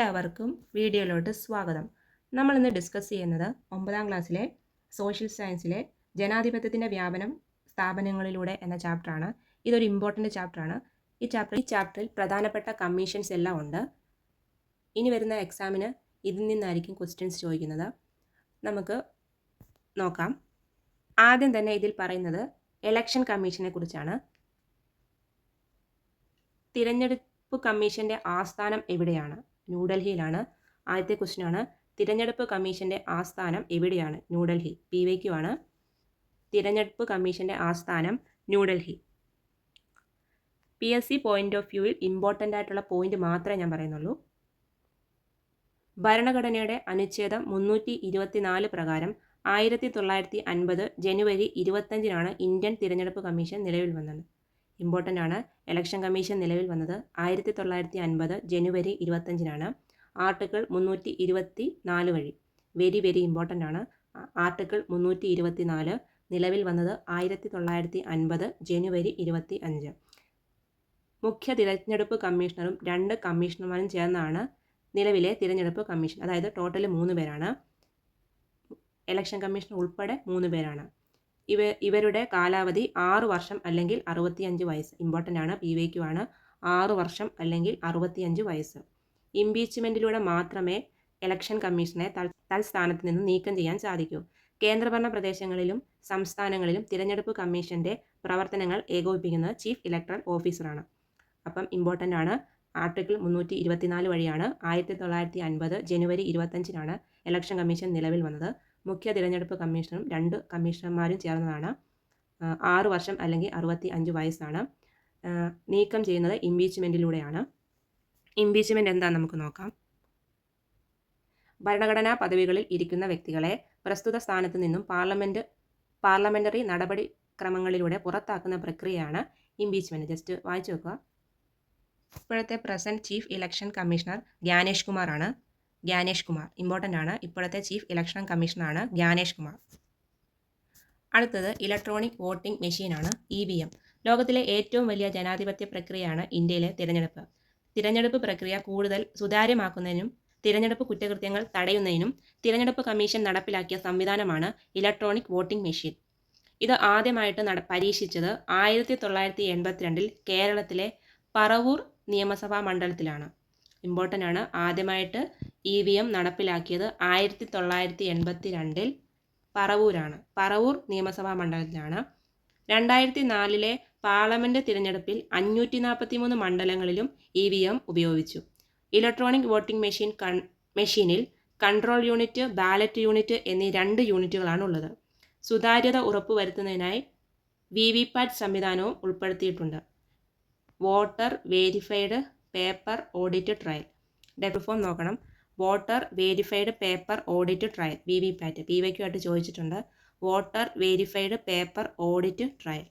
എല്ലാവർക്കും വീഡിയോയിലോട്ട് സ്വാഗതം. നമ്മൾ ഇന്ന് ഡിസ്കസ് ചെയ്യുന്നത് ഒമ്പതാം ക്ലാസ്സിലെ സോഷ്യൽ സയൻസിലെ ജനാധിപത്യത്തിന്റെ വ്യാപനം സ്ഥാപനങ്ങളിലൂടെ എന്ന ചാപ്റ്ററാണ് ഇതൊരു ഇമ്പോർട്ടന്റ് ചാപ്റ്ററാണ് ഈ ചാപ്റ്റർ ഈ ചാപ്റ്ററിൽ പ്രധാനപ്പെട്ട കമ്മീഷൻസ് എല്ലാം ഉണ്ട്. ഇനി വരുന്ന എക്സാമിന് ഇതിൽ നിന്നായിരിക്കും ക്വസ്റ്റ്യൻസ് ചോദിക്കുന്നത്. നമുക്ക് നോക്കാം. ആദ്യം തന്നെ ഇതിൽ പറയുന്നത് എലക്ഷൻ കമ്മീഷനെ കുറിച്ചാണ്. തിരഞ്ഞെടുപ്പ് കമ്മീഷന്റെ ആസ്ഥാനം എവിടെയാണ്? ന്യൂഡൽഹിയിലാണ്. ആദ്യത്തെ ക്വസ്റ്റ്യൻ ആണ്. തിരഞ്ഞെടുപ്പ് കമ്മീഷന്റെ ആസ്ഥാനം എവിടെയാണ്? ന്യൂഡൽഹി. പി വൈ ക്യു ആണ് തിരഞ്ഞെടുപ്പ് കമ്മീഷന്റെ ആസ്ഥാനം New Delhi. P S C point of വ്യൂവിൽ ഇമ്പോർട്ടന്റ് ആയിട്ടുള്ള പോയിന്റ് മാത്രമേ ഞാൻ പറയുന്നുള്ളൂ. ഭരണഘടനയുടെ അനുച്ഛേദം മുന്നൂറ്റി ഇരുപത്തിനാല് പ്രകാരം ആയിരത്തി തൊള്ളായിരത്തി അൻപത് ജനുവരി ഇരുപത്തഞ്ചിനാണ് ഇന്ത്യൻ തിരഞ്ഞെടുപ്പ് കമ്മീഷൻ നിലവിൽ വന്നത്. ഇമ്പോർട്ടന്റ് ആണ് ഇലക്ഷൻ കമ്മീഷൻ നിലവിൽ വന്നത് ആയിരത്തി തൊള്ളായിരത്തി അൻപത് ജനുവരി ഇരുപത്തഞ്ചിനാണ് ആർട്ടിക്കിൾ മുന്നൂറ്റി ഇരുപത്തി നാല് വഴി. വെരി വെരി ഇമ്പോർട്ടന്റ് ആണ് ആർട്ടിക്കിൾ മുന്നൂറ്റി ഇരുപത്തി നാല് നിലവിൽ വന്നത് ആയിരത്തി തൊള്ളായിരത്തി അൻപത് ജനുവരി ഇരുപത്തി അഞ്ച് മുഖ്യ തിരഞ്ഞെടുപ്പ് കമ്മീഷണറും രണ്ട് കമ്മീഷണർമാരും ചേർന്നാണ് നിലവിലെ തിരഞ്ഞെടുപ്പ് കമ്മീഷൻ. അതായത് ടോട്ടൽ മൂന്ന് പേരാണ്. ഇലക്ഷൻ കമ്മീഷൻ ഉൾപ്പെടെ മൂന്ന് പേരാണ്. ഇവ ഇവരുടെ കാലാവധി ആറു വർഷം അല്ലെങ്കിൽ അറുപത്തിയഞ്ച് വയസ്സ്. ഇമ്പോർട്ടന്റ് ആണ്. പി വൈക്കു ആണ്. ആറു വർഷം അല്ലെങ്കിൽ അറുപത്തിയഞ്ച് വയസ്സ്. ഇംപീച്ച്മെന്റിലൂടെ മാത്രമേ ഇലക്ഷൻ കമ്മീഷനെ തൽ തൽസ്ഥാനത്ത് നിന്ന് നീക്കം ചെയ്യാൻ സാധിക്കൂ. കേന്ദ്രഭരണ പ്രദേശങ്ങളിലും സംസ്ഥാനങ്ങളിലും തിരഞ്ഞെടുപ്പ് കമ്മീഷന്റെ പ്രവർത്തനങ്ങൾ ഏകോപിപ്പിക്കുന്നത് ചീഫ് ഇലക്ടറൽ ഓഫീസറാണ് അപ്പം ഇമ്പോർട്ടന്റ് ആണ്. ആർട്ടിക്കിൾ മുന്നൂറ്റി ഇരുപത്തിനാല് വഴിയാണ്. ആയിരത്തി തൊള്ളായിരത്തി അൻപത് ജനുവരി ഇരുപത്തഞ്ചിനാണ് ഇലക്ഷൻ കമ്മീഷൻ നിലവിൽ വന്നത്. മുഖ്യ തിരഞ്ഞെടുപ്പ് കമ്മീഷണറും രണ്ട് കമ്മീഷണർമാരും ചേർന്നതാണ്. ആറ് വർഷം അല്ലെങ്കിൽ അറുപത്തി അഞ്ച് വയസ്സാണ് നീക്കം ചെയ്യുന്നത് ഇംപീച്ച്മെന്റിലൂടെയാണ് ഇംപീച്ച്മെന്റ് എന്താണെന്ന് നമുക്ക് നോക്കാം. ഭരണഘടനാ പദവികളിൽ ഇരിക്കുന്ന വ്യക്തികളെ പ്രസ്തുത സ്ഥാനത്ത് നിന്നും പാർലമെന്റ് പാർലമെന്ററി നടപടിക്രമങ്ങളിലൂടെ പുറത്താക്കുന്ന പ്രക്രിയയാണ് ഇംപീച്ച്മെന്റ് ജസ്റ്റ് വായിച്ചു വെക്കുക ഇപ്പോഴത്തെ present chief election commissioner Gyanesh കുമാറാണ്. ജ്ഞാനേഷ് കുമാർ. ഇമ്പോർട്ടന്റ് ആണ്. ഇപ്പോഴത്തെ ചീഫ് ഇലക്ഷൻ കമ്മീഷണറാണ് ഗ്യാനേഷ് കുമാർ. അടുത്തത് ഇലക്ട്രോണിക് വോട്ടിംഗ് മെഷീനാണ് ഇ വി എം ലോകത്തിലെ ഏറ്റവും വലിയ ജനാധിപത്യ പ്രക്രിയയാണ് ഇന്ത്യയിലെ തിരഞ്ഞെടുപ്പ്. തിരഞ്ഞെടുപ്പ് പ്രക്രിയ കൂടുതൽ സുതാര്യമാക്കുന്നതിനും തിരഞ്ഞെടുപ്പ് കുറ്റകൃത്യങ്ങൾ തടയുന്നതിനും തിരഞ്ഞെടുപ്പ് കമ്മീഷൻ നടപ്പിലാക്കിയ സംവിധാനമാണ് ഇലക്ട്രോണിക് വോട്ടിംഗ് മെഷീൻ ഇത് ആദ്യമായിട്ട് നട പരീക്ഷിച്ചത് ആയിരത്തി തൊള്ളായിരത്തി എൺപത്തിരണ്ടിൽ കേരളത്തിലെ പറവൂർ നിയമസഭാ മണ്ഡലത്തിലാണ്. ഇമ്പോർട്ടന്റ് ആണ്. ആദ്യമായിട്ട് ഇ വി എം നടപ്പിലാക്കിയത് ആയിരത്തി തൊള്ളായിരത്തി എൺപത്തി രണ്ടിൽ പറവൂരാണ്. പറവൂർ നിയമസഭാ മണ്ഡലത്തിലാണ്. രണ്ടായിരത്തി നാലിലെ പാർലമെന്റ് തിരഞ്ഞെടുപ്പിൽ അഞ്ഞൂറ്റി നാൽപ്പത്തി മൂന്ന് മണ്ഡലങ്ങളിലും ഇ വി എം ഉപയോഗിച്ചു. ഇലക്ട്രോണിക് വോട്ടിംഗ് മെഷീൻ കൺ മെഷീനിൽ കൺട്രോൾ യൂണിറ്റ് ബാലറ്റ് യൂണിറ്റ് എന്നീ രണ്ട് യൂണിറ്റുകളാണ് ഉള്ളത് സുതാര്യത ഉറപ്പുവരുത്തുന്നതിനായി വി വി പാറ്റ് സംവിധാനവും ഉൾപ്പെടുത്തിയിട്ടുണ്ട്. Voter verified paper audit trail debit form നോക്കണം. Voter verified paper audit trail V V pat P Y Q ആയിട്ട് ചോദിച്ചിട്ടുണ്ട്. Voter verified paper audit trail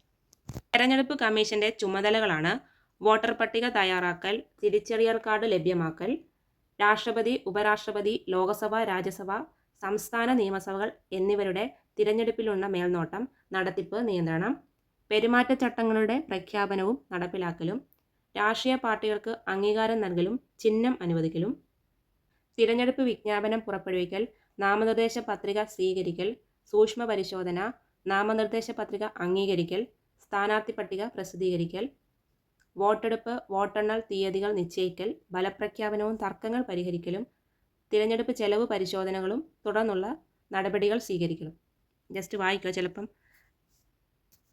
തെരഞ്ഞെടുപ്പ് കമ്മീഷന്റെ ചുമതലകളാണ് വോട്ടർ പട്ടിക തയ്യാറാക്കൽ തിരിച്ചറിയൽ കാർഡ് ലഭ്യമാക്കൽ രാഷ്ട്രപതി ഉപരാഷ്ട്രപതി ലോകസഭ രാജ്യസഭ സംസ്ഥാന നിയമസഭകൾ എന്നിവരുടെ തിരഞ്ഞെടുപ്പിലുള്ള മേൽനോട്ടം നടത്തിപ്പ് നിയന്ത്രണം പെരുമാറ്റച്ചട്ടങ്ങളുടെ പ്രഖ്യാപനവും നടപ്പിലാക്കലും രാഷ്ട്രീയ പാർട്ടികൾക്ക് അംഗീകാരം നൽകലും ചിഹ്നം അനുവദിക്കലും തിരഞ്ഞെടുപ്പ് വിജ്ഞാപനം പുറപ്പെടുവിക്കൽ നാമനിർദ്ദേശ പത്രിക സ്വീകരിക്കൽ സൂക്ഷ്മ പരിശോധന നാമനിർദ്ദേശ പത്രിക അംഗീകരിക്കൽ സ്ഥാനാർത്ഥി പട്ടിക പ്രസിദ്ധീകരിക്കൽ വോട്ടെടുപ്പ് വോട്ടെണ്ണൽ തീയതികൾ നിശ്ചയിക്കൽ ഫലപ്രഖ്യാപനവും തർക്കങ്ങൾ പരിഹരിക്കലും തിരഞ്ഞെടുപ്പ് ചെലവ് പരിശോധനകളും തുടർന്നുള്ള നടപടികൾ സ്വീകരിക്കലും. ജസ്റ്റ് വായിക്കുക ചിലപ്പം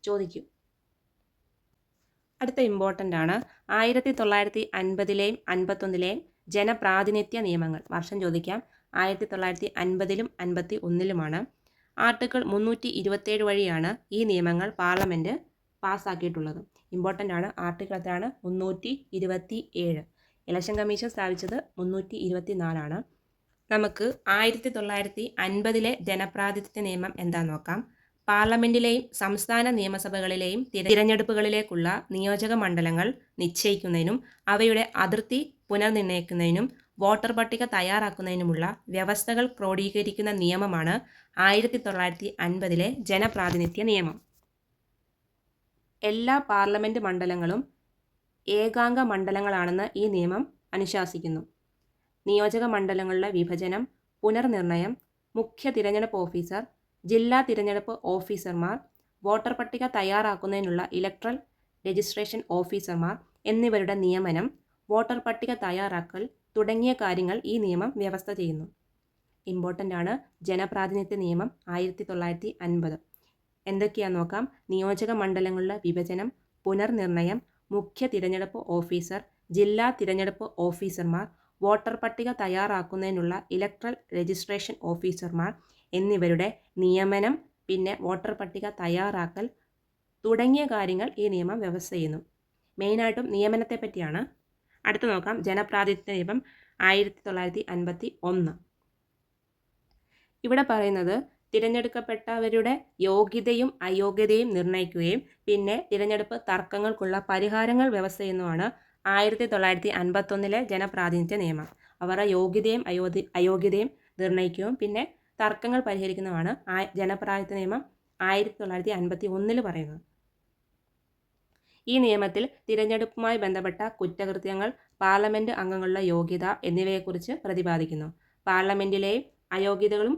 ചോദിക്കും. അടുത്ത ഇമ്പോർട്ടന്റ് ആണ്. ആയിരത്തി തൊള്ളായിരത്തി അൻപതിലെയും അൻപത്തൊന്നിലെയും ജനപ്രാതിനിധ്യ നിയമങ്ങൾ. വർഷം ചോദിക്കാം. ആയിരത്തി തൊള്ളായിരത്തി അൻപതിലും അൻപത്തി ഒന്നിലുമാണ് ആർട്ടിക്കിൾ മുന്നൂറ്റി ഇരുപത്തേഴ് വഴിയാണ് ഈ നിയമങ്ങൾ പാർലമെന്റ് പാസ്സാക്കിയിട്ടുള്ളത്. ഇമ്പോർട്ടന്റ് ആണ്. ആർട്ടിക്കിൾ എത്രയാണ്? മുന്നൂറ്റി ഇരുപത്തി ഏഴ് ഇലക്ഷൻ കമ്മീഷൻ സ്ഥാപിച്ചത് മുന്നൂറ്റി ഇരുപത്തി നാലാണ് നമുക്ക് ആയിരത്തി തൊള്ളായിരത്തി അൻപതിലെ ജനപ്രാതിനിധ്യ നിയമം എന്താണെന്ന് നോക്കാം. പാർലമെന്റിലെയും സംസ്ഥാന നിയമസഭകളിലെയും തിരഞ്ഞെടുപ്പുകളിലേക്കുള്ള നിയോജക മണ്ഡലങ്ങൾ നിശ്ചയിക്കുന്നതിനും അവയുടെ അതിർത്തി പുനർനിർണയിക്കുന്നതിനും വോട്ടർ പട്ടിക തയ്യാറാക്കുന്നതിനുമുള്ള വ്യവസ്ഥകൾ ക്രോഡീകരിക്കുന്ന നിയമമാണ് ആയിരത്തി തൊള്ളായിരത്തി അൻപതിലെ ജനപ്രാതിനിധ്യ നിയമം. എല്ലാ പാർലമെന്റ് മണ്ഡലങ്ങളും ഏകാംഗ മണ്ഡലങ്ങളാണെന്ന് ഈ നിയമം അനുശാസിക്കുന്നു. നിയോജക മണ്ഡലങ്ങളുടെ വിഭജനം പുനർനിർണയം മുഖ്യ തിരഞ്ഞെടുപ്പ് ഓഫീസർ ജില്ലാ തിരഞ്ഞെടുപ്പ് ഓഫീസർമാർ വോട്ടർ പട്ടിക തയ്യാറാക്കുന്നതിനുള്ള ഇലക്ട്രൽ രജിസ്ട്രേഷൻ ഓഫീസർമാർ എന്നിവരുടെ നിയമനം വോട്ടർ പട്ടിക തയ്യാറാക്കൽ തുടങ്ങിയ കാര്യങ്ങൾ ഈ നിയമം വ്യവസ്ഥ ചെയ്യുന്നു. ഇമ്പോർട്ടന്റ് ആണ് ജനപ്രാതിനിധ്യ നിയമം ആയിരത്തി തൊള്ളായിരത്തി അൻപത് എന്തൊക്കെയാണെന്ന് നോക്കാം? നിയോജക മണ്ഡലങ്ങളുടെ വിഭജനം പുനർനിർണയം മുഖ്യ തിരഞ്ഞെടുപ്പ് ഓഫീസർ ജില്ലാ തിരഞ്ഞെടുപ്പ് ഓഫീസർമാർ വോട്ടർ പട്ടിക തയ്യാറാക്കുന്നതിനുള്ള ഇലക്ട്രൽ രജിസ്ട്രേഷൻ ഓഫീസർമാർ എന്നിവരുടെ നിയമനം പിന്നെ വോട്ടർ പട്ടിക തയ്യാറാക്കൽ തുടങ്ങിയ കാര്യങ്ങൾ ഈ നിയമം വ്യവസ്ഥ ചെയ്യുന്നു. മെയിനായിട്ടും നിയമനത്തെ പറ്റിയാണ്. അടുത്ത് നോക്കാം. ജനപ്രാതിനിധ്യ നിയമം ആയിരത്തി തൊള്ളായിരത്തി അൻപത്തി ഒന്ന് ഇവിടെ പറയുന്നത് തിരഞ്ഞെടുക്കപ്പെട്ടവരുടെ യോഗ്യതയും അയോഗ്യതയും നിർണയിക്കുകയും പിന്നെ തിരഞ്ഞെടുപ്പ് തർക്കങ്ങൾക്കുള്ള പരിഹാരങ്ങൾ വ്യവസ്ഥ ചെയ്യുന്നതാണ് ആയിരത്തി തൊള്ളായിരത്തി അൻപത്തൊന്നിലെ ജനപ്രാതിനിധ്യ നിയമം. അവരുടെ യോഗ്യതയും അയോഗ്യതയും നിർണയിക്കുകയും പിന്നെ തർക്കങ്ങൾ പരിഹരിക്കുന്നതാണ് ജനപ്രായത്വ നിയമം ആയിരത്തി തൊള്ളായിരത്തി അൻപത്തി ഒന്നിൽ പറയുന്നത്. ഈ നിയമത്തിൽ തിരഞ്ഞെടുപ്പുമായി ബന്ധപ്പെട്ട കുറ്റകൃത്യങ്ങൾ പാർലമെന്റ് അംഗങ്ങളുടെ യോഗ്യത എന്നിവയെക്കുറിച്ച് പ്രതിപാദിക്കുന്നു. പാർലമെന്റിലെയും അയോഗ്യതകളും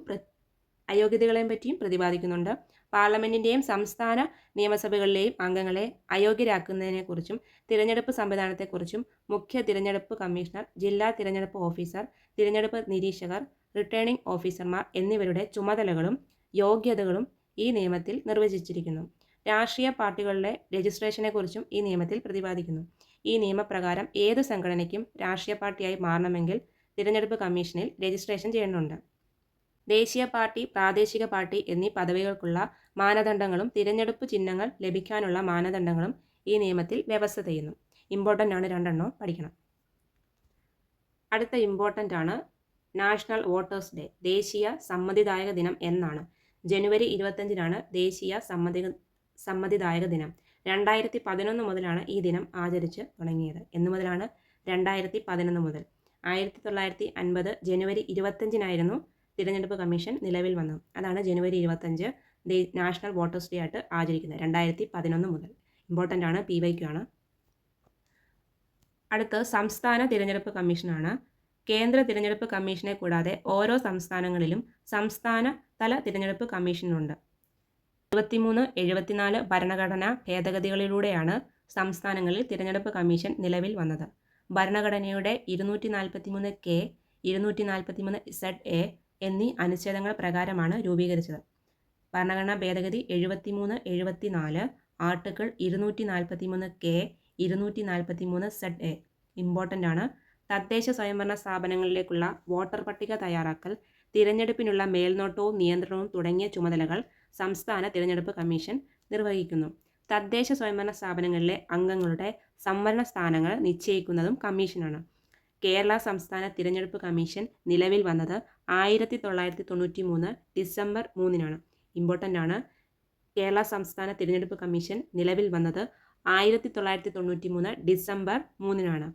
അയോഗ്യതകളെയും പറ്റിയും പ്രതിപാദിക്കുന്നുണ്ട്. പാർലമെന്റിന്റെയും സംസ്ഥാന നിയമസഭകളിലെയും അംഗങ്ങളെ അയോഗ്യരാക്കുന്നതിനെക്കുറിച്ചും തിരഞ്ഞെടുപ്പ് സംവിധാനത്തെക്കുറിച്ചും മുഖ്യ തിരഞ്ഞെടുപ്പ് കമ്മീഷണർ ജില്ലാ തിരഞ്ഞെടുപ്പ് ഓഫീസർ തിരഞ്ഞെടുപ്പ് നിരീക്ഷകർ റിട്ടേണിംഗ് ഓഫീസർമാർ എന്നിവരുടെ ചുമതലകളും യോഗ്യതകളും ഈ നിയമത്തിൽ നിർവചിച്ചിരിക്കുന്നു. രാഷ്ട്രീയ പാർട്ടികളുടെ രജിസ്ട്രേഷനെക്കുറിച്ചും ഈ നിയമത്തിൽ പ്രതിപാദിക്കുന്നു. ഈ നിയമപ്രകാരം ഏത് സംഘടനയ്ക്കും രാഷ്ട്രീയ പാർട്ടിയായി മാറണമെങ്കിൽ തിരഞ്ഞെടുപ്പ് കമ്മീഷനിൽ രജിസ്ട്രേഷൻ ചെയ്യേണ്ടതുണ്ട്. ദേശീയ പാർട്ടി പ്രാദേശിക പാർട്ടി എന്നീ പദവികൾക്കുള്ള മാനദണ്ഡങ്ങളും തിരഞ്ഞെടുപ്പ് ചിഹ്നങ്ങൾ ലഭിക്കാനുള്ള മാനദണ്ഡങ്ങളും ഈ നിയമത്തിൽ വ്യവസ്ഥ ചെയ്യുന്നു. ഇമ്പോർട്ടന്റ് ആണ് രണ്ടെണ്ണം പഠിക്കണം. അടുത്ത ഇമ്പോർട്ടന്റ് ആണ് നാഷണൽ വോട്ടേഴ്സ് ഡേ ദേശീയ സമ്മതിദായക ദിനം എന്നാണ്. ജനുവരി ഇരുപത്തഞ്ചിനാണ് ദേശീയ സമ്മതി സമ്മതിദായക ദിനം. രണ്ടായിരത്തി പതിനൊന്ന് മുതലാണ് ഈ ദിനം ആചരിച്ച് തുടങ്ങിയത്. എന്നു മുതലാണ് രണ്ടായിരത്തി പതിനൊന്ന് മുതൽ. ആയിരത്തി തൊള്ളായിരത്തി അൻപത് ജനുവരി ഇരുപത്തഞ്ചിനായിരുന്നു തിരഞ്ഞെടുപ്പ് കമ്മീഷൻ നിലവിൽ വന്നത്. അതാണ് ജനുവരി ഇരുപത്തഞ്ച് നാഷണൽ വോട്ടേഴ്സ് ഡേ ആയിട്ട് ആചരിക്കുന്നത് രണ്ടായിരത്തി പതിനൊന്ന് മുതൽ. ഇമ്പോർട്ടന്റ് ആണ് പി വൈ ആണ്. അടുത്ത് സംസ്ഥാന തിരഞ്ഞെടുപ്പ് കമ്മീഷനാണ് കേന്ദ്ര തിരഞ്ഞെടുപ്പ് കമ്മീഷനെ കൂടാതെ ഓരോ സംസ്ഥാനങ്ങളിലും സംസ്ഥാന തല തിരഞ്ഞെടുപ്പ് കമ്മീഷനുണ്ട്. എഴുപത്തിമൂന്ന് എഴുപത്തിനാല് ഭരണഘടനാ ഭേദഗതികളിലൂടെയാണ് സംസ്ഥാനങ്ങളിൽ തിരഞ്ഞെടുപ്പ് കമ്മീഷൻ നിലവിൽ വന്നത്. ഭരണഘടനയുടെ ഇരുന്നൂറ്റി നാൽപ്പത്തിമൂന്ന് കെ ഇരുന്നൂറ്റി നാൽപ്പത്തിമൂന്ന് സെഡ് എ എന്നീ അനുച്ഛേദങ്ങൾ പ്രകാരമാണ് രൂപീകരിച്ചത്. ഭരണഘടനാ ഭേദഗതി എഴുപത്തിമൂന്ന് എഴുപത്തിനാല് ആർട്ടിക്കിൾ ഇരുന്നൂറ്റി നാൽപ്പത്തിമൂന്ന് കെ ഇരുന്നൂറ്റി നാൽപ്പത്തിമൂന്ന് സെഡ് എ. ഇമ്പോർട്ടന്റ് ആണ്. തദ്ദേശ സ്വയംഭരണ സ്ഥാപനങ്ങളിലേക്കുള്ള വോട്ടർ പട്ടിക തയ്യാറാക്കൽ തിരഞ്ഞെടുപ്പിനുള്ള മേൽനോട്ടവും നിയന്ത്രണവും തുടങ്ങിയ ചുമതലകൾ സംസ്ഥാന തിരഞ്ഞെടുപ്പ് കമ്മീഷൻ നിർവഹിക്കുന്നു. തദ്ദേശ സ്വയംഭരണ സ്ഥാപനങ്ങളിലെ അംഗങ്ങളുടെ സംവരണ സ്ഥാനങ്ങൾ നിശ്ചയിക്കുന്നതും കമ്മീഷനാണ്. കേരള സംസ്ഥാന തിരഞ്ഞെടുപ്പ് കമ്മീഷൻ നിലവിൽ വന്നത് ആയിരത്തി തൊള്ളായിരത്തി തൊണ്ണൂറ്റി മൂന്ന് ഡിസംബർ മൂന്നിനാണ്. ഇമ്പോർട്ടന്റ് ആണ് കേരള സംസ്ഥാന തിരഞ്ഞെടുപ്പ് കമ്മീഷൻ നിലവിൽ വന്നത് ആയിരത്തി തൊള്ളായിരത്തി തൊണ്ണൂറ്റി മൂന്ന് ഡിസംബർ മൂന്നിനാണ്.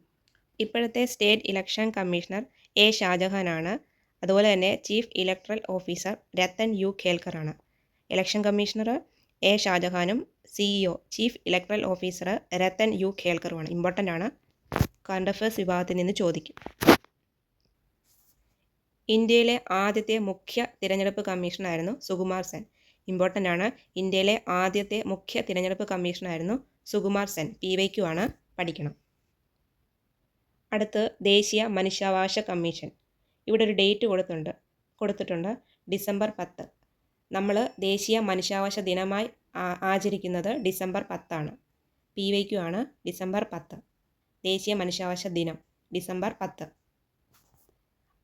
ഇപ്പോഴത്തെ സ്റ്റേറ്റ് ഇലക്ഷൻ കമ്മീഷണർ എ ഷാജഹാനാണ്. അതുപോലെ തന്നെ chief electoral officer Rathan U ഖേൽക്കറാണ് election commissioner A ഷാജഹാനും CEO chief electoral officer Rathan U ഖേൽക്കറുമാണ് important ആണ്. കറണ്ട് അഫയേഴ്സ് വിഭാഗത്തിൽ നിന്ന് ചോദിക്കും. ഇന്ത്യയിലെ ആദ്യത്തെ മുഖ്യ തിരഞ്ഞെടുപ്പ് കമ്മീഷണറായിരുന്നു സുകുമാർ സെൻ. ഇമ്പോർട്ടന്റ് ആണ്. ഇന്ത്യയിലെ ആദ്യത്തെ മുഖ്യ തിരഞ്ഞെടുപ്പ് കമ്മീഷണറായിരുന്നു Sukumar Sen. P Y Q ആണ്. പഠിക്കണം. അടുത്ത് ദേശീയ മനുഷ്യാവകാശ കമ്മീഷൻ. ഇവിടെ ഒരു ഡേറ്റ് കൊടുത്തിട്ടുണ്ട് കൊടുത്തിട്ടുണ്ട് ഡിസംബർ പത്ത്. നമ്മൾ ദേശീയ മനുഷ്യാവകാശ ദിനമായി ആചരിക്കുന്നത് ഡിസംബർ പത്താണ്. പി വൈക്കു ആണ് ഡിസംബർ പത്ത്. ദേശീയ മനുഷ്യാവകാശ ദിനം ഡിസംബർ പത്ത്.